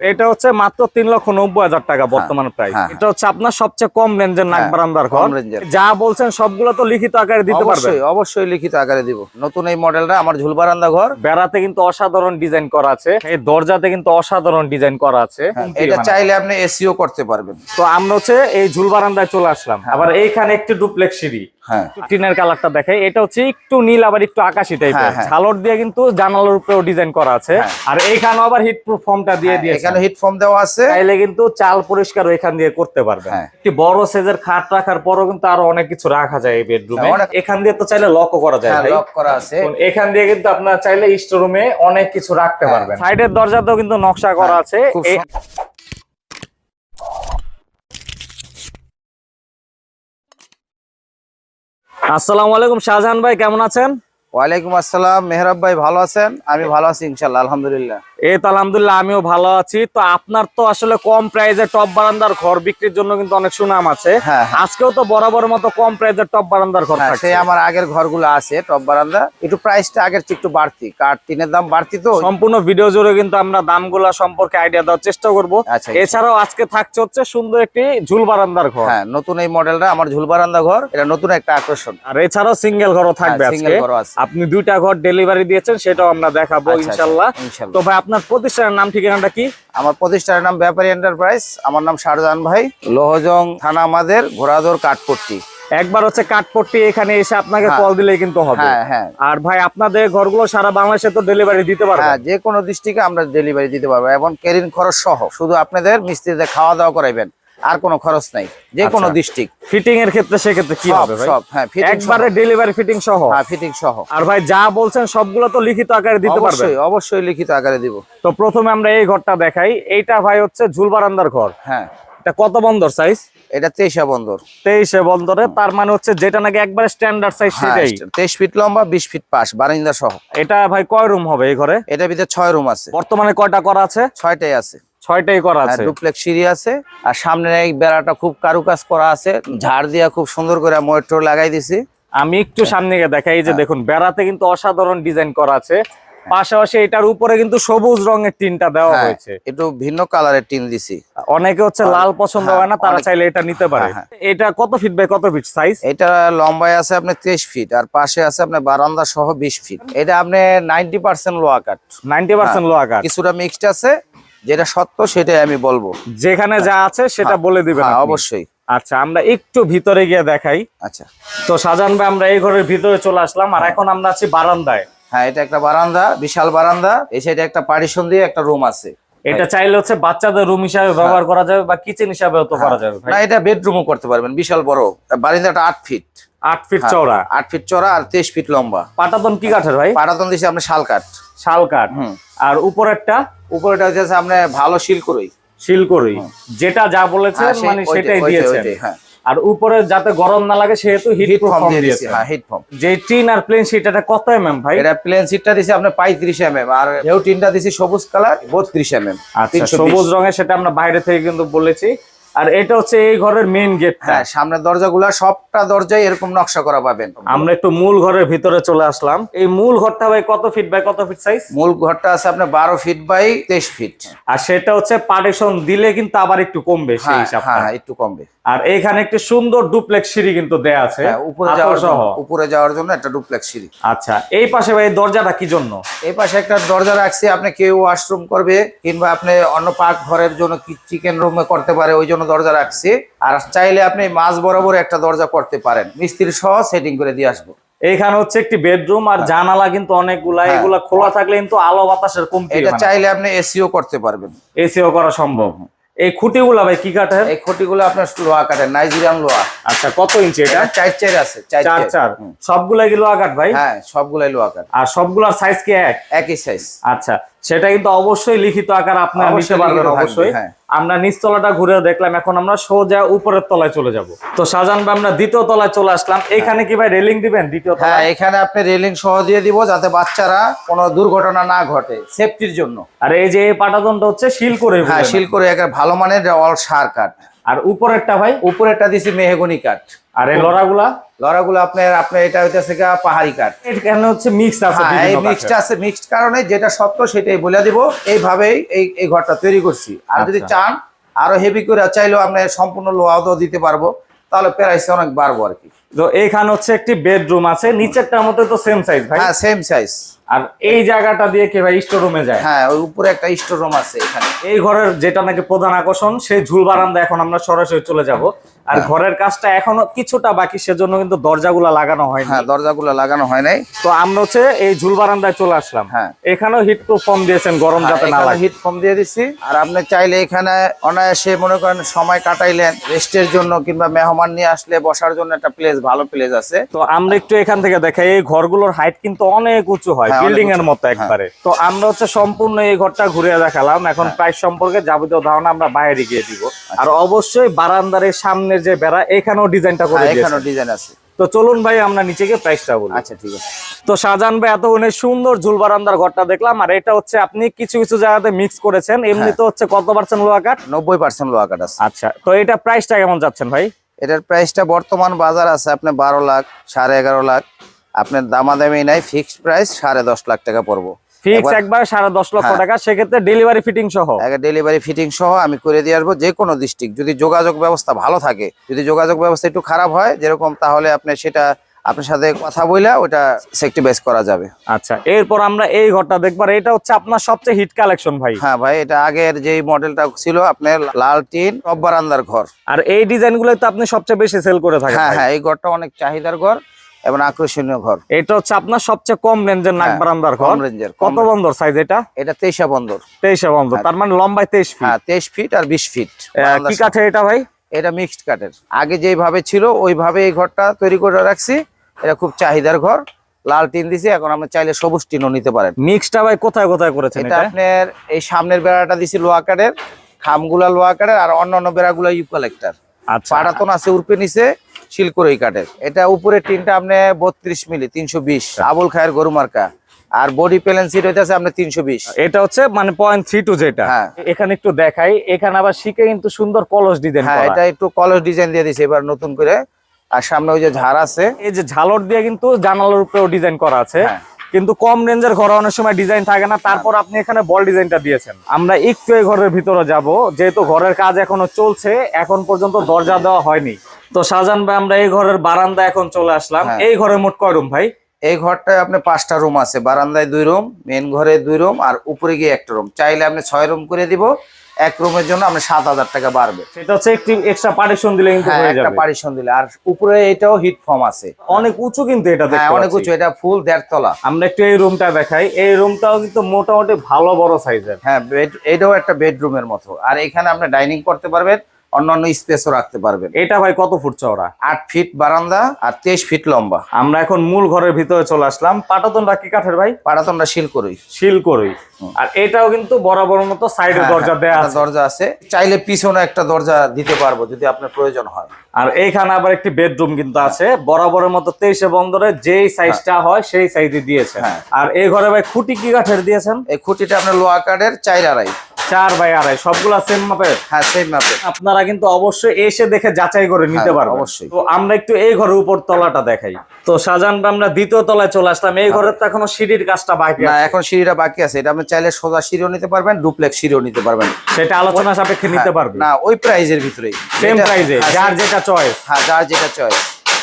এটা হচ্ছে মাত্র তিন লক্ষ নব্বই হাজার টাকা বর্তমান প্রাইস হ্যাঁ। এটা হচ্ছে আপনার সবচেয়ে কম রেঞ্জের নাক হ্যাঁ, বারান্দার ঘর। যা বলছেন সবগুলো তো লিখিত আকারে দিতে পারবেন। অবশ্যই লিখিত আকারে দিব। নতুন এই মডেলটা আমার ঝুলবারান্দা ঘর। বেড়াতে কিন্তু অসাধারণ ডিজাইন করা আছে। এই দরজাতে কিন্তু অসাধারণ ডিজাইন করা আছে। এটা চাইলে আপনি এসিও করতে পারবেন। তো আমরা হচ্ছে এই ঝুল বারান্দায় চলে আসলাম। আবার এইখানে একটি ডুপ্লেক্স সিঁড়ি। হ্যাঁ টিনের কালারটা দেখাই এটা হচ্ছে একটু নীল আবার একটু আকাশি টাইপের হ্যাঁ, হ্যাঁ। ঝালর দিয়ে কিন্তু জানালার উপরেও ডিজাইন করা আছে হ্যাঁ। আর এইখানেও আবার হিট প্রুফ ফর্মটা দিয়ে দিয়েছে এখানে হিট ফর্ম দেওয়া আছে চাইলে কিন্তু চাল পরিষ্কার এখান দিয়ে করতে পারবে হ্যাঁ। একটি বড় সাইজের খাট রাখার পরও কিন্তু আরও অনেক কিছু রাখা যায় এই বেডরুমে হ্যাঁ, এখান দিয়ে তো চাইলে লকও করা যায় হ্যাঁ। লক করা আছে এখান দিয়ে কিন্তু আপনার চাইলে স্টোরুমে অনেক কিছু রাখতে হ্যাঁ। পারবেন সাইডের দরজাতেও কিন্তু নকশা করা আছে খুব এই- সুন্দর। আসসালামু আলাইকুম শাহজাহান ভাই, কেমন আছেন? ওয়ালাইকুম আসসালাম। মেহরাব ভাই, ভালো আছেন? আমি ভালো আছি ইনশাল্লাহ আলহামদুলিল্লাহ। এই তো আলহামদুলিল্লাহ আমিও ভালো আছি। তো আপনার তো আসলে কম প্রাইজে টপ বারান্দার ঘর বিক্রির জন্য কিন্তু অনেক সুনাম আছে। হ্যাঁ হ্যাঁ। আজকেও তো বরাবর মতো কম প্রাইজের টপ বারান্দার ঘর হ্যাঁ, সেই আমার আগের ঘরগুলো আছে টপ বারান্দা। একটু প্রাইসটা আগের চেয়ে একটু বাড়তি। কাঠ টিনের দাম বাড়তি তো? সম্পূর্ণ ভিডিও জুড়ে কিন্তু আমরা দামগুলা সম্পর্কে আইডিয়া দেওয়ার চেষ্টা করব। আচ্ছা এছাড়াও আজকে থাকছে হচ্ছে সুন্দর একটি ঝুল বারান্দার ঘর। হ্যাঁ নতুন এই মডেলটা আমার ঝুল বারান্দা ঘর এটা নতুন একটা আকর্ষণ। আর এছাড়াও সিঙ্গেল ঘরও থাকবে। আপনি দুইটা ঘর ডেলিভারি দিয়েছেন সেটাও আমরা দেখাবো আচ্ছা, আচ্ছা, ইনশাল্লাহ। ইনশাল্লাহ। তো ভাই আপনার প্রতিষ্ঠানের নাম ঠিকানাটা কি? আমার প্রতিষ্ঠানের নাম ব্যাপারী এন্টারপ্রাইজ আমার নাম শাহজাহান ভাই। লোহজং থানা আমাদের ঘোড়াদোর কাঠপট্টি। একবার হচ্ছে কাঠপট্টি এখানে এসে আপনাকে হ্যাঁ। কল দিলে কিন্তু হবে। হ্যাঁ হ্যাঁ। আর ভাই আপনাদের ঘরগুলো সারা বাংলাদেশে তো ডেলিভারি দিতে পারব। হ্যাঁ যে কোনো ডিস্ট্রিক্টে আমরা ডেলিভারি দিতে পারব এবং কেরিন খরচ সহ। শুধু আপনাদের মিস্ত্রিদের খাওয়া দাওয়া করাইবেন। আর কোনো খরচ নাই যে কোনো আচ্ছা। ডিস্ট্রিক্ট ফিটিং এর ক্ষেত্রে সেক্ষেত্রে কি হবে ভাই? সব হ্যাঁ একবারে ডেলিভারি ফিটিং সহ? হ্যাঁ ফিটিং সহ। আর ভাই যা বলছেন সবগুলো তো লিখিত আকারে দিতে পারবে অবশ্যই অবশ্যই লিখিত আকারে দিব। তো প্রথমে আমরা এই ঘরটা দেখাই। এইটা ভাই হচ্ছে ঝুল বারান্দার ঘর। হ্যাঁ। এটা কত বন্দর সাইজ এটা তেইশা বন্দর। তেইশে বন্দরে তার মানে হচ্ছে যেটা নাকি একবারে স্ট্যান্ডার্ড সাইজ সেটাই। তেইশ ফিট লম্বা বিশ ফিট পাশ বারান্দা সহ। এটা ভাই কয় রুম হবে এই ঘরে? এটার ভিতরে ছয় রুম আছে। বর্তমানে কয়টা করা আছে? ছয়টাই আছে। ছয়টাই করা আছে। ডুপ্লেক্স সিঁড়ি আছে আর সামনে এই বেড়াটা খুব কারুকাজ করা আছে। ঝাড় দিয়া খুব সুন্দর করে ময়ূর লাগাই দিছি। আমি একটু সামনে গিয়ে দেখাই এই যে হ্যাঁ। দেখুন বেড়াতে কিন্তু অসাধারণ ডিজাইন করা আছে। পাশাপাশি এটার উপরে কিন্তু সবুজ রঙের টিনটা দেওয়া হ্যাঁ, হয়েছে। একটু ভিন্ন কালারের টিন দিছি। অনেকে হচ্ছে লাল পছন্দ হ্যাঁ, হয় না তারা চাইলে এটা নিতে পারে। হ্যাঁ, এটা কত ফিট বাই কত ফিট সাইজ এটা লম্বায় আছে আপনার তেইশ ফিট আর পাশে আছে আপনার বারান্দা সহ বিশ ফিট এটা আপনি নাইনটি পার্সেন্ট লোয়া কাঠ। নাইনটি পার্সেন্ট লো আকার কিছুটা মিক্সড আছে যেটা সত্য সেটাই আমি বলব। যেখানে যা আছে সেটা হ্যাঁ, বলে দিবেন হ্যাঁ, অবশ্যই। আচ্ছা আমরা একটু ভিতরে গিয়ে দেখাই। আচ্ছা। তো সাজান ভাই আমরা এই ঘরের ভিতরে চলে আসলাম আর এখন আমরা আছি বারান্দায়। হ্যাঁ এটা একটা বারান্দা বিশাল বারান্দা। এই সাইডে একটা পার্টিশন দিয়ে একটা রুম আছে। এটা চাইলে হচ্ছে বাচ্চাদের রুম হিসাবে ব্যবহার করা যাবে বা কিচেন হিসাবেও তো করা যাবে না এটা বেডরুমও করতে পারবেন বিশাল বড়। বারান্দাটা আট ফিট আট ফিট হ্যাঁ, চওড়া। আট ফিট চড়া আর তেইশ ফিট লম্বা। পাটাতন কি কাঠের ভাই? পাটাতন দিয়েছে আপনি শাল কাঠ। শাল কাঠ। হুম। আর উপরেরটা উপরেটা হচ্ছে আমরা ভালো শিল করি। শিল করি। যেটা যা বলেছেন হ্যাঁ, মানে সেটাই দিয়েছে দিয়েছেন। হ্যাঁ। আর উপরে যাতে গরম না লাগে সেহেতু হিট প্রুফ দিয়ে দিয়েছে হ্যাঁ হিট প্রুফ যে টিন আর প্লেন শিট এটা কত এমএম ভাই? এটা প্লেন সিটটা দিছি আপনি পঁয়ত্রিশ এম এম আর হেউ টিনটা দিছি সবুজ কালার বত্রিশ এম এম আচ্ছা সবুজ রঙের সেটা আমরা বাইরে থেকে কিন্তু বলেছি। আর এটা হচ্ছে এই ঘরের মেইন গেট হ্যাঁ সামনের দরজাগুলা সবটা দরজায় এরকম নকশা করা পাবেন। আমরা একটু মূল ঘরের ভিতরে চলে আসলাম। এই মূল ঘরটা ভাই কত ফিট বাই কত ফিট সাইজ মূল ঘরটা আছে আপনার বারো ফিট বাই তেইশ ফিট আর সেটা হচ্ছে পার্টিশন দিলে কিন্তু আবার একটু কমবে সেই হ্যাঁ হিসাবটা। হ্যাঁ একটু কমবে। আর এইখানে একটি সুন্দর ডুপ্লেক্স সিঁড়ি কিন্তু দেয়া আছে। হ্যাঁ উপরে যাওয়ার সহ। জন্য উপরে যাওয়ার জন্য একটা ডুপ্লেক্স সিঁড়ি। আচ্ছা এই পাশে ভাই দরজাটা কি জন্য? এই পাশে একটা দরজা রাখছি আপনি কেউ ওয়াশরুম করবে কিংবা আপনি অন্য পাক ঘরের জন্য কি চিকেন রুমে করতে পারে ওই জন্য দরজা রাখছি। আর চাইলে আপনি মাঝ বরাবর একটা দরজা করতে পারেন। মিস্ত্রি সহ সেটিং করে দিয়ে আসব। এইখানে হচ্ছে একটি বেডরুম আর জানালা কিন্তু অনেকগুলা হ্যাঁ। এগুলা খোলা থাকলে কিন্তু আলো বাতাসের কমতি এটা চাইলে আপনি এসিও করতে পারবেন। এসিও করা সম্ভব। এই খুঁটিগুলো ভাই কি কাঠের? এই খুঁটিগুলো আপনার লোহা কাঠের নাইজেরিয়ান লোহা। আচ্ছা কত ইঞ্চি এটা? চার চার আছে চার চার চার। সবগুলাই কি লোহা কাঠ ভাই? হ্যাঁ সবগুলাই লোহা কাঠ। আর সবগুলার সাইজ কি এক? একই সাইজ আচ্ছা সেটা কিন্তু অবশ্যই লিখিত আকার আপনারা নিতে পারবেন অবশ্যই। হ্যাঁ। আমরা নিচতলাটা ঘুরে দেখলাম এখন আমরা সোজা উপরের তলায় চলে যাব। তো সাজান ভাই আমরা দ্বিতীয় তলায় চলে আসলাম। এখানে কি ভাই রেলিং দিবেন দ্বিতীয় হ্যাঁ এখানে আপনি রেলিং সহ দিয়ে দিব যাতে বাচ্চারা কোনো দুর্ঘটনা না ঘটে সেফটির জন্য। আর এই যে পাটাদণ্ড পাটাতনটা হচ্ছে শিল করে হ্যাঁ শিল করে একটা ভালো মানের অল সার কাঠ আর উপরেরটা ভাই? উপরেরটা দিছি মেহগনি কাঠ। আর এই লড়াগুলা? লড়াগুলো আপনার আপনার এটা হইতেছে গা পাহাড়ি কাঠ। এখানে হচ্ছে মিক্স আছে হ্যাঁ, এই মিক্সড আছে। মিক্সড কারণে যেটা সত্য সেটাই বলে দিব। এইভাবেই এই এই ঘরটা তৈরি করছি। আর যদি আচ্ছা। চান আরও হেভি করে চাইলেও আপনার সম্পূর্ণ লোহাও দিতে পারব। তাহলে প্রাইস অনেক বাড়বো আর কি। তো এইখানে হচ্ছে একটি বেডরুম আছে নিচেরটার মধ্যে তো সেম সাইজ ভাই। হ্যাঁ সেম সাইজ আর এই জায়গাটা দিয়ে কি ভাই স্টোর রুমে যায়? হ্যাঁ ওই উপরে একটা স্টোর রুম আছে এখানে। এই ঘরের যেটা নাকি প্রধান আকর্ষণ সেই ঝুল বারান্দা এখন আমরা সরাসরি চলে যাব। আর হ্যাঁ। ঘরের কাজটা এখনও কিছুটা বাকি সেজন্য কিন্তু দরজাগুলো লাগানো হয়নি। হ্যাঁ দরজাগুলো লাগানো হয় নাই। তো আমরা হচ্ছে এই ঝুল বারান্দায় চলে আসলাম। হ্যাঁ। এখানেও হিট প্রুফ ফর্ম দিয়েছেন গরম যাতে না লাগে। হিট ফর্ম দিয়ে দিচ্ছি আর আপনি চাইলে এখানে অনায়াসে মনে করেন সময় কাটাইলেন রেস্টের জন্য কিংবা মেহমান নিয়ে আসলে বসার জন্য একটা প্লেস ভালো প্লেস আছে। তো আমরা একটু এখান থেকে দেখাই এই ঘরগুলোর হাইট কিন্তু অনেক উঁচু হয় হ্যাঁ, বিল্ডিং এর মতো একবারে। তো আমরা হচ্ছে সম্পূর্ণ এই ঘরটা ঘুরে দেখালাম। এখন হ্যাঁ। প্রাইস সম্পর্কে যাবতীয় ধারণা আমরা বাইরে গিয়ে দিব। আর অবশ্যই বারান্দার এই সামনের যে বেড়া এখানেও ডিজাইনটা করে হ্যাঁ, এখানেও ডিজাইন আছে। তো চলুন ভাই আমরা নিচে গিয়ে প্রাইসটা বলি। আচ্ছা ঠিক আছে। তো শাহজাহান ভাই এতক্ষণে সুন্দর ঝুল বারান্দার ঘরটা দেখলাম আর এটা হচ্ছে আপনি কিছু কিছু জায়গাতে মিক্স করেছেন। এমনি তো হচ্ছে কত পার্সেন্ট লোহা কাঠ নব্বই পার্সেন্ট লোহা কাঠ আছে। আচ্ছা তো এটা প্রাইসটা কেমন যাচ্ছেন ভাই? এটার প্রাইসটা বর্তমান বাজার আছে আপনার বারো লাখ সাড়ে এগারো লাখ। আপনার দামাদামি নাই ফিক্সড প্রাইস সাড়ে দশ লাখ টাকা পড়ব। ফিক্স একবার সাড়ে দশ লক্ষ হ্যাঁ। টাকা সেক্ষেত্রে ডেলিভারি ফিটিং সহ। ডেলিভারি ফিটিং সহ আমি করে দিয়ে আসব যে কোনো ডিস্ট্রিক্ট যদি যোগাযোগ ব্যবস্থা ভালো থাকে যদি যোগাযোগ ব্যবস্থা একটু খারাপ হয় যেরকম তাহলে আপনি সেটা আপনার সাথে কথা বইলা ওটা সেক্টিভাইজ করা যাবে। আচ্ছা এরপর আমরা এই ঘরটা দেখবার এটা হচ্ছে আপনার সবচেয়ে হিট কালেকশন ভাই। হ্যাঁ ভাই এটা আগের যেই মডেলটা ছিল আপনার লাল টিন টপ বারান্দার ঘর। আর এই ডিজাইনগুলো তো আপনি সবচেয়ে বেশি সেল করে থাকেন হ্যাঁ হ্যাঁ এই ঘরটা অনেক চাহিদার ঘর। এবং আকর্ষণীয় ঘর। এটা হচ্ছে আপনার সবচেয়ে কম রেঞ্জের নাক হ্যাঁ, বারান্দার কম ঘর। রেঞ্জের কত বন্দর সাইজ এটা? এটা তেইশা বন্দর। তেইশে বন্দর তার মানে লম্বায় তেইশ ফিট হ্যাঁ তেইশ ফিট আর বিশ ফিট কি কাঠের এটা ভাই? এটা মিক্সড কাঠের। আগে যেভাবে ছিল ওইভাবে এই ঘরটা তৈরি করে রাখছি। এটা খুব চাহিদার ঘর। লাল টিন দিছি এখন আমরা চাইলে সবুজ টিনও নিতে পারেন। মিক্সটা ভাই কোথায় কোথায় করেছেন এটা এটা? আপনার এই সামনের বেড়াটা দিছি লোহা কাঠের খামগুলা লোহা কাঠের আর অন্যান্য বেড়াগুলা ইউকালেক্টার। আচ্ছা। পাটাতন আছে উর্পে নিচে। শিলকরই কাঠের এটা উপরে টিনটা আপনি বত্রিশ মিলি তিনশো বিশ। আবুল খায়ের গরু মার্কা। আর বডি প্যালেন সিট হইতেছে আপনি তিনশো বিশ। এটা হচ্ছে মানে পয়েন্ট থ্রি টু যেটা। হ্যাঁ। এখানে একটু দেখাই। এখানে আবার শিখে কিন্তু সুন্দর কলস ডিজাইন হ্যাঁ এটা একটু কলস ডিজাইন দিয়ে দিছে এবার নতুন করে। আর সামনে ওই যে ঝাড় আছে। এই যে ঝালর দিয়ে কিন্তু জানালার উপরেও ডিজাইন করা আছে। হ্যাঁ। কিন্তু কম রেঞ্জের ঘরে অনেক সময় ডিজাইন থাকে না। তারপর আপনি এখানে বল ডিজাইনটা দিয়েছেন। আমরা একটু এই ঘরের ভিতরে যাব। যেহেতু ঘরের কাজ এখনও চলছে এখন পর্যন্ত দরজা দেওয়া হয়নি। তো শাহজাহান ভাই আমরা এই ঘরের বারান্দা এখন চলে আসলাম। হ্যাঁ। এই ঘরে মোট কয় রুম ভাই? এই ঘরটায় আপনি পাঁচটা রুম আছে। বারান্দায় দুই রুম মেন ঘরে দুই রুম আর উপরে গিয়ে একটা রুম। চাইলে আপনি ছয় রুম করে দিব। এক রুমের জন্য আপনি সাত হাজার টাকা বাড়বে। সেটা হচ্ছে একটি এক্সট্রা পার্টিশন দিলে কিন্তু হ্যাঁ হয়ে একটা যাবে। পারিশন দিলে। আর উপরে এটাও হিট ফর্ম আছে। অনেক উঁচু কিন্তু এটা হ্যাঁ দেখতে অনেক উঁচু। এটা ফুল দেড় তলা আমরা একটু এই রুমটা দেখাই। এই রুমটাও কিন্তু মোটামুটি ভালো বড় সাইজের হ্যাঁ এটাও একটা বেডরুমের মতো। আর এখানে আপনি ডাইনিং করতে পারবেন। অন্যান্য স্পেসও রাখতে পারবেন। এটা ভাই কত ফুট চওড়া? আট ফিট বারান্দা আর তেইশ ফিট লম্বা। আমরা এখন মূল ঘরের ভিতরে চলে আসলাম। পাটাতনটা কি কাঠের ভাই? পাড়াতনটা শিল করি। শিল করই আর এটাও কিন্তু বরাবর মতো সাইডে দরজা দেয়া আছে। দরজা আছে। চাইলে পিছনে একটা দরজা দিতে পারব যদি আপনার প্রয়োজন হয়। আর এইখানে আবার একটি বেডরুম কিন্তু আছে। বরাবরের মতো তেইশে বন্দরে যেই সাইজটা হয়। সেই সাইজে দিয়েছেন। হ্যাঁ। আর এই ঘরে ভাই খুঁটি কি কাঠের দিয়েছেন? এই খুঁটিটা আপনার লোহা কাঠের আড়াই। চার বাই আড়াই সবগুলা সেম মাপের? হ্যাঁ সেম মাপে আপনারা কিন্তু অবশ্যই এসে দেখে যাচাই করে নিতে হ্যাঁ, পারবেন। অবশ্যই। তো আমরা একটু এই ঘরের উপর তলাটা দেখাই। তো ভাই, আমরা দ্বিতীয় তলায় চলে আসলাম। এই ঘরের তো এখনও সিঁড়ির কাজটা বাকি না এখন সিঁড়িটা বাকি আছে। এটা আপনি চাইলে সোজা সিঁড়িও নিতে পারবেন ডুপ্লেক্স সিঁড়িও নিতে পারবেন। সেটা আলোচনা সাপেক্ষে নিতে পারবে না ওই প্রাইজের ভিতরেই। সেম প্রাইজে হ্যাঁ, যার যেটা চয়েস হ্যাঁ যার যেটা চয়েস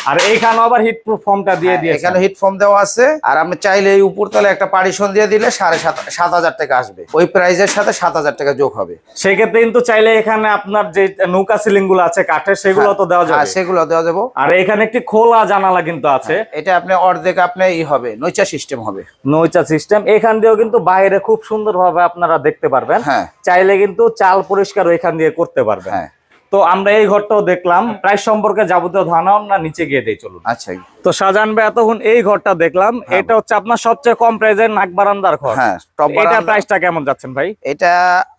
আর এইখানে আবার হিট প্রুফ ফর্মটা দিয়ে দিয়েছে। হ্যাঁ, এখানে হিট ফর্ম দেওয়া আছে। আর আপনি চাইলে এই উপরতলে একটা পারিশন দিয়ে দিলে সাড়ে সাত হাজার টাকা আসবে। ওই প্রাইজের সাথে সাত হাজার টাকা যোগ হবে। সেক্ষেত্রে কিন্তু চাইলে এখানে আপনার যে নৌকা সিলিংগুলো আছে কাঠের সেগুলো তো দেওয়া হ্যাঁ যাবে সেগুলো দেওয়া যাব। আর এখানে একটি খোলা জানালা কিন্তু আছে। এটা আপনি অর্ধেক আপনি ই হবে নৈচা সিস্টেম হবে। নৌচা সিস্টেম এখান দিয়েও কিন্তু বাইরে খুব সুন্দরভাবে আপনারা দেখতে পারবেন। হ্যাঁ। চাইলে কিন্তু চাল পরিষ্কার এখান দিয়ে করতে পারবেন। হ্যাঁ। তো আমরা এই ঘরটাও দেখলাম। প্রাইস সম্পর্কে যাবতীয় ধারণা আমরা নিচে গিয়ে দিই চলুন। আচ্ছা। তো শাহজাহান ভাই এতক্ষণ এই ঘরটা দেখলাম। এটা হচ্ছে আপনার সবচেয়ে কম প্রাইজের নাক বারান্দার ঘর। হ্যাঁ এটা প্রাইসটা কেমন যাচ্ছেন ভাই? এটা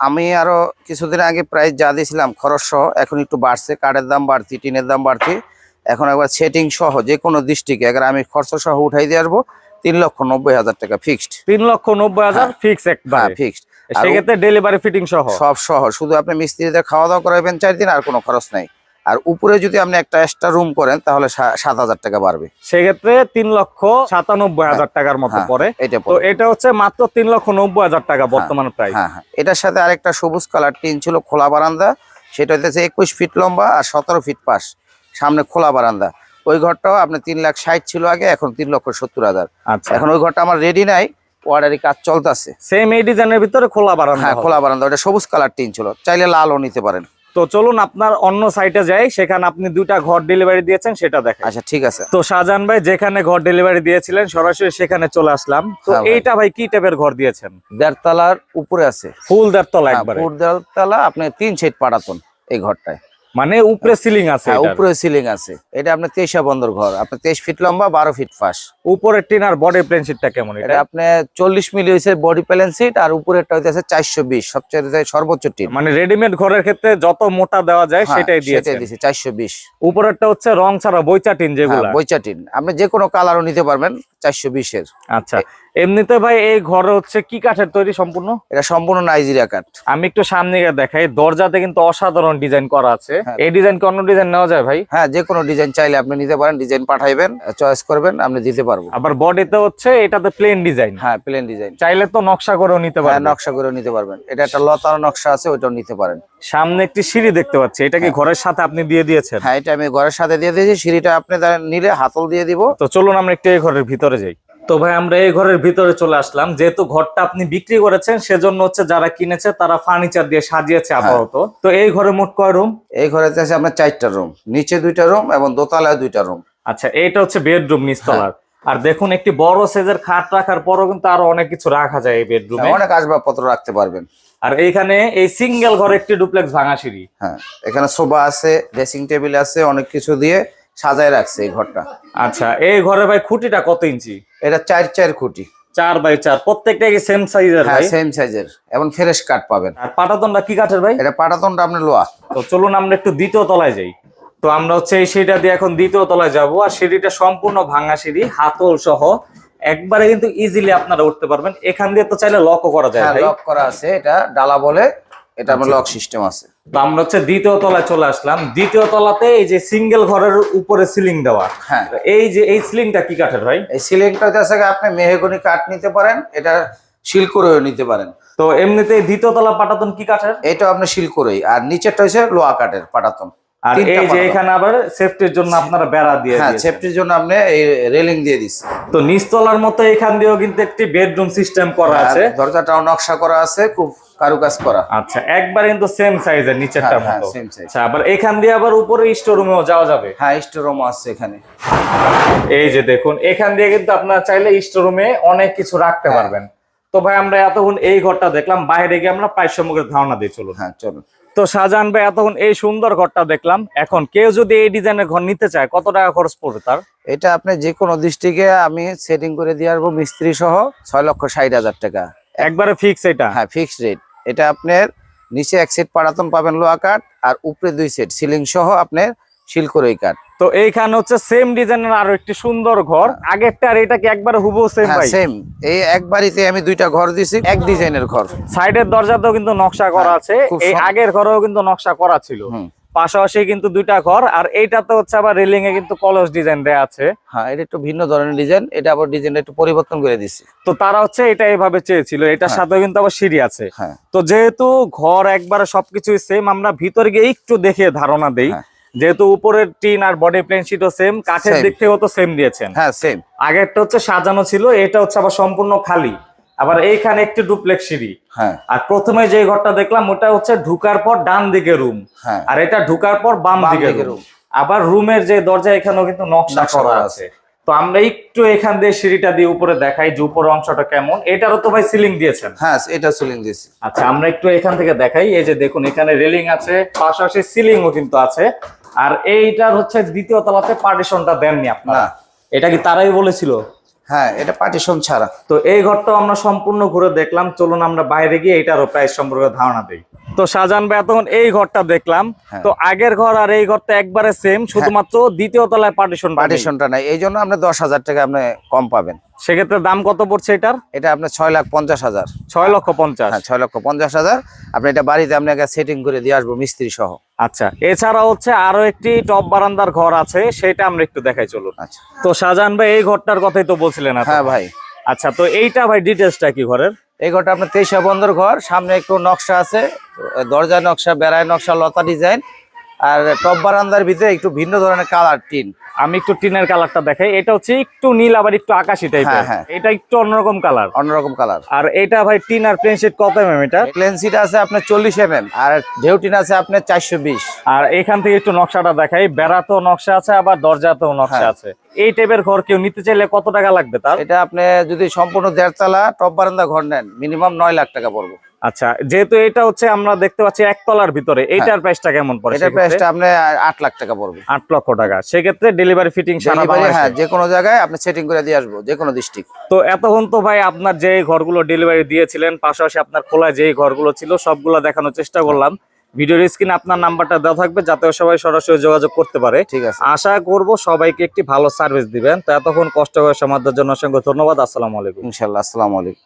আমি আরও কিছুদিন আগে প্রাইস যা দিয়েছিলাম খরচ সহ এখন একটু বাড়ছে। কাঠের দাম বাড়তি টিনের দাম বাড়তি। এখন একবার সেটিং সহ যে কোনো ডিস্ট্রিক্টে একবার আমি খরচ সহ উঠাই দিয়ে আসব। তিন লক্ষ নব্বই হাজার টাকা ফিক্সড তিন লক্ষ নব্বই হাজার ফিক্স হ্যাঁ একবার। ফিক্সড সেক্ষেত্রে ডেলিভারি ফিটিং সহ? সব সহ শুধু আপনি মিস্ত্রিদের খাওয়া দাওয়া করাবেন চার দিন আর কোনো খরচ নাই। আর উপরে যদি আপনি একটা এক্সট্রা রুম করেন তাহলে সাত হাজার টাকা বাড়বে। সেক্ষেত্রে তিন লক্ষ সাতানব্বই হাজার টাকার মতো পরে এটা তো এটা হচ্ছে মাত্র তিন লক্ষ নব্বই হাজার টাকা বর্তমান প্রাইস হ্যাঁ হ্যাঁ। এটার সাথে আরেকটা সবুজ কালার টিন ছিল খোলা বারান্দা। সেটা হচ্ছে একুশ ফিট লম্বা আর সতেরো ফিট পাশ। সামনে খোলা বারান্দা। ওই ঘরটাও আপনার তিন লাখ ষাট ছিল আগে এখন তিন লক্ষ সত্তর হাজার। আচ্ছা। এখন ওই ঘরটা আমার রেডি নাই। ওয়ার্ডারি কাজ চলতেছে। সেম এই ডিজাইনের ভিতরে খোলা বারান্দা হ্যাঁ খোলা বারান্দা ওটা সবুজ কালার টিন ছিল। চাইলে লালও নিতে পারেন। তো চলুন আপনার অন্য সাইটে যাই সেখানে আপনি দুইটা ঘর ডেলিভারি দিয়েছেন সেটা দেখেন আচ্ছা ঠিক আছে। তো শাহজাহান ভাই যেখানে ঘর ডেলিভারি দিয়েছিলেন সরাসরি সেখানে চলে আসলাম। তো হ্যাঁ এইটা ভাই কি টাইপের ঘর দিয়েছেন? দেড়তলার উপরে আছে। ফুল দেড়তলা হ্যাঁ, একবারে। পুর দেড়তলা আপনি তিন সেট পাঠাতন এই ঘরটায়। মানে উপরে সিলিং আছে হ্যাঁ উপরে সিলিং আছে। এটা আপনার তেইশা বন্দর ঘর। আপনার তেইশ ফিট লম্বা বারো ফিট ফাঁস। উপরের টিন আর বডি প্লেন শিটটা কেমন এটা এটা? আপনি চল্লিশ মিলি হয়েছে বডি প্যালেন সিট আর উপরেরটা হইতেছে চারশো বিশ। সবচেয়ে সর্বোচ্চ টিম মানে রেডিমেড ঘরের ক্ষেত্রে যত মোটা দেওয়া যায় হ্যাঁ, সেটাই দিয়েছে দিয়েছে চারশো বিশ। উপরেরটা হচ্ছে রং ছাড়া বইচা টিন যেগুলো। বইচা টিন। আপনি যে কোনো কালারও নিতে পারবেন চারশো বিশের। আচ্ছা এমনিতে ভাই এই ঘর হচ্ছে কি কাঠের তৈরি সম্পূর্ণ? এটা সম্পূর্ণ নাইজেরিয়া কাঠ। আমি একটু সামনে গিয়ে দেখাই দরজাতে কিন্তু অসাধারণ ডিজাইন করা আছে। হ্যাঁ। এই ডিজাইন কি অন্য ডিজাইন নেওয়া যায় ভাই? হ্যাঁ যে কোনো ডিজাইন চাইলে আপনি নিতে পারেন ডিজাইন পাঠাইবেন চয়েস করবেন আপনি দিতে পারব। আবার বডিতে হচ্ছে এটাতে প্লেন ডিজাইন হ্যাঁ প্লেন ডিজাইন চাইলে তো নকশা করেও নিতে হ্যাঁ পারবেন। নকশা করে নিতে পারবেন। এটা একটা লতার নকশা আছে ওইটাও নিতে পারেন। সামনে একটি সিঁড়ি দেখতে পাচ্ছি। এটা কি ঘরের সাথে আপনি দিয়ে দিয়েছেন? হ্যাঁ এটা আমি ঘরের সাথে দিয়ে দিয়েছি সিঁড়িটা আপনি নিলে হাতল দিয়ে দিব। তো চলুন আমরা একটু এই ঘরের ভিতরে যাই। তো ভাই আমরা এই ঘরের ভিতরে চলে আসলাম। যেহেতু ঘরটা আপনি বিক্রি করেছেন সেজন্য হচ্ছে যারা কিনেছে তারা ফার্নিচার দিয়ে সাজিয়েছে হ্যাঁ। আপাতত। তো এই ঘরে মোট কয় রুম? এই ঘরে আছে আপনার চারটা রুম। নিচে দুইটা রুম এবং দোতলায় দুইটা রুম। আচ্ছা এইটা হচ্ছে বেডরুম নিচতলার। আর দেখুন একটি বড় সাইজের খাট রাখার পরও কিন্তু আরও অনেক কিছু রাখা যায় এই বেডরুমে। অনেক আসবাবপত্র রাখতে পারবেন। আর এইখানে এই সিঙ্গেল ঘরে একটি ডুপ্লেক্স ভাঙা সিঁড়ি। হ্যাঁ এখানে সোফা আছে ড্রেসিং টেবিল আছে অনেক কিছু দিয়ে সাজায় রাখছে এই ঘরটা। আচ্ছা এই ঘরে ভাই খুঁটিটা কত ইঞ্চি? এটা চার চার খুঁটি। চার বাই চার প্রত্যেকটা কি সেম সাইজের হ্যাঁ সেম সাইজের এবং ফ্রেশ কাঠ পাবেন। আর পাটাতনটা কি কাঠের ভাই? এটা পাটাতনটা আপনি লোয়া তো চলুন আমরা একটু দ্বিতীয় তলায় যাই। তো আমরা হচ্ছে এই সিঁড়িটা দিয়ে এখন দ্বিতীয় তলায় যাব আর সিঁড়িটা সম্পূর্ণ ভাঙা সিঁড়ি হাতল সহ। একবারে কিন্তু ইজিলি আপনারা উঠতে পারবেন। এখান দিয়ে তো চাইলে লকও করা যায় হ্যাঁ লক করা আছে এটা ডালা বলে এটা আমার লক সিস্টেম আছে। তো আমরা হচ্ছে দ্বিতীয় তলায় চলে আসলাম। দ্বিতীয় তলাতে এই যে সিঙ্গেল ঘরের উপরে সিলিং দেওয়া। হ্যাঁ। এই যে এই সিলিংটা কি কাঠের ভাই? এই সিলিংটা হচ্ছে আপনি মেহগনি কাঠ নিতে পারেন এটা শিল করেও নিতে পারেন। তো এমনিতে দ্বিতীয় তলা পাটাতন কি কাঠের? এটা আপনি শিল করেই আর নিচেরটা হচ্ছে লোহা কাঠের পাটাতন। আর এই যে এখানে আবার সেফটির জন্য আপনারা বেড়া দিয়ে হ্যাঁ সেফটির জন্য আপনি এই রেলিং দিয়ে দিচ্ছি তো নিচতলার মতো এখান দিয়েও কিন্তু একটি বেডরুম সিস্টেম করা আছে। দরজাটাও নকশা করা আছে খুব কারুকাজ করা। আচ্ছা একবার কিন্তু সেম সাইজের নিচেরটা হ্যাঁ, হ্যাঁ, মতো। আচ্ছা আবার এখান দিয়ে আবার উপরে স্টোর রুমেও যাওয়া যাবে? হ্যাঁ স্টোরুম আছে এখানে। এই যে দেখুন এখান দিয়ে কিন্তু আপনারা চাইলে স্টোর রুমে অনেক কিছু রাখতে হ্যাঁ। পারবেন। তো ভাই আমরা এতক্ষণ এই ঘরটা দেখলাম বাইরে গিয়ে আমরা প্রায় সমগ্র ধারণা দিয়ে চলুন। হ্যাঁ চলুন। তো শাহজাহান ভাই এতক্ষণ এই সুন্দর ঘরটা দেখলাম। এখন কেউ যদি এই ডিজাইনের ঘর নিতে চায় কত টাকা খরচ পড়বে তার? এটা আপনি যে কোনো দৃষ্টিকে আমি সেটিং করে দিয়ে আসব মিস্ত্রি সহ ছয় লক্ষ ষাট হাজার টাকা। একবারে ফিক্স এটা? হ্যাঁ ফিক্সড রেট এটা আপনার নিচে এক সেট পাড়াতন পাবেন লোহা কাঠ আর উপরে দুই সেট সিলিং সহ আপনার শিলকরই কাঠ। তো এইখানে হচ্ছে সেম ডিজাইনের আরও একটি সুন্দর ঘর। আগেরটা আর এটা কি একবার হুবহু সেম হ্যাঁ ভাই। সেম এই একবারইতে আমি দুইটা ঘর দিছি এক ডিজাইনের ঘর। সাইডের দরজাতেও কিন্তু নকশা করা হ্যাঁ, আছে। এই আগের ঘরেও কিন্তু নকশা করা ছিল। হুম। পাশাপাশি কিন্তু দুইটা ঘর আর এইটাতে হচ্ছে আবার রেলিং এ কিন্তু কলস ডিজাইন দেয়া আছে। হ্যাঁ এটা একটু ভিন্ন ধরনের ডিজাইন এটা আবার ডিজাইনটা একটু পরিবর্তন করে দিছি। তো তারা হচ্ছে এটা এইভাবে চেয়েছিল এটার সাথে কিন্তু আবার সিঁড়ি আছে। হ্যাঁ। তো যেহেতু ঘর একবারে সবকিছুই সেম আমরা ভিতরে গিয়ে একটু দেখে ধারণা দেই। হ্যাঁ। যেহেতু উপরের টিন আর বডি প্লেন শিটও সেম কাঠের দিক থেকেও তো সেম দিয়েছেন। হ্যাঁ সেম আগেরটা হচ্ছে সাজানো ছিল এটা হচ্ছে আবার সম্পূর্ণ খালি। আবার এইখানে একটি ডুপ্লেক্স সিঁড়ি। হ্যাঁ। আর প্রথমে যে ঘরটা দেখলাম ওটা হচ্ছে ঢুকার পর ডান দিকে রুম হ্যাঁ। আর এটা ঢুকার পর বাম দিকে রুম আবার রুমের যে দরজা এখানেও কিন্তু নকশা করা আছে। তো আমরা একটু এখান দিয়ে সিঁড়িটা দিয়ে উপরে দেখাই যে উপরের অংশটা কেমন। এটারও তো ভাই সিলিং দিয়েছেন। হ্যাঁ এটা সিলিং দিছি আচ্ছা আমরা একটু এখান থেকে দেখাই। এই যে দেখুন এখানে রেলিং আছে পাশাপাশি সিলিংও কিন্তু আছে। আর এইটার হচ্ছে দ্বিতীয় তলাতে পার্টিশনটা দেননি আপনারা। এটা কি তারাই বলেছিল? হ্যাঁ এটা পার্টিশন ছাড়া। তো এই ঘরটাও আমরা সম্পূর্ণ ঘুরে দেখলাম। চলুন আমরা বাইরে গিয়ে এটারও প্রাইস সম্পর্কে ধারণা দিই। তো শাহজাহান ভাই এতক্ষণ এই ঘরটা দেখলাম। হ্যাঁ। তো আগের ঘর আর এই ঘরটা একবারে সেম শুধুমাত্র দ্বিতীয় তলায় পার্টিশন পার্টিশনটা নাই। এই জন্য আপনি দশ হাজার টাকা আপনি কম পাবেন। সেক্ষেত্রে দাম কত পড়ছে এটার? এটা আপনার ছয় লাখ পঞ্চাশ হাজার। ছয় লক্ষ পঞ্চাশ। হ্যাঁ ছয় লক্ষ পঞ্চাশ হাজার। আপনি এটা বাড়িতে আপনাকে সেটিং করে দিয়ে আসব মিস্ত্রি সহ। আচ্ছা এছাড়া হচ্ছে আরও একটি টপ বারান্দার ঘর আছে সেটা আমরা একটু দেখাই চলুন। আচ্ছা। তো শাহজাহান ভাই এই ঘরটার কথাই তো বলছিলেন। হ্যাঁ ভাই। আচ্ছা তো এইটা ভাই ডিটেলসটা কি ঘরের? এই ঘরটা আপনার তেইশা বন্দর ঘর সামনে একটু নকশা আছে দরজা নকশা বেড়ায় নকশা লতা ডিজাইন আর টপ বারান্দার ভিতরে একটু ভিন্ন ধরনের কালার টিন। আমি একটু টিনের কালারটা দেখাই। এটা হচ্ছে একটু নীল আবার একটু আকাশি টাইপের হ্যাঁ, হ্যাঁ। এটা একটু অন্যরকম কালার। অন্যরকম কালার। আর এটা ভাই টিন আর প্লেন শিট কত এমএম এটা লেন্সিট আছে আপনার চল্লিশ এম এম আর ঢেউ টিন আছে আপনার চারশো বিশ। আর এখান থেকে একটু নকশাটা দেখাই। বেড়াতেও নকশা আছে আবার দরজাতেও নকশা হ্যাঁ। আছে। এই টাইপের ঘর কেউ নিতে চাইলে কত টাকা লাগবে তার? এটা আপনি যদি সম্পূর্ণ দেড়তলা টপ বারান্দা ঘর নেন মিনিমাম নয় লাখ টাকা পড়বে। আচ্ছা যেহেতু এটা হচ্ছে আমরা দেখতে পাচ্ছি একতলার ভিতরে এইটার প্রাইসটা কেমন পড়ে এটার প্রাইসটা আপনি আট লাখ টাকা পড়বে। আট লক্ষ টাকা। সেক্ষেত্রে ডেলিভারি ফিটিং সারা হ্যাঁ যে কোনো জায়গায় আপনি সেটিং করে দিয়ে আসব যে কোনো ডিস্ট্রিক্ট তো এতক্ষণ তো ভাই আপনার যে ঘরগুলো ডেলিভারি দিয়েছিলেন পাশাপাশি আপনার খোলা যে ঘরগুলো ছিল সবগুলো দেখানোর চেষ্টা করলাম। ভিডিওর স্ক্রিনে আপনার নাম্বারটা দেওয়া থাকবে যাতে সবাই সরাসরি যোগাযোগ করতে পারে। ঠিক আছে। আশা করব সবাইকে একটি ভালো সার্ভিস দিবেন। তো এতক্ষণ কষ্ট করে সমাধানের জন্য অসংখ্য ধন্যবাদ। আসসালামু আলাইকুম। ইনশাল্লাহ আসসালামু আলাইকুম।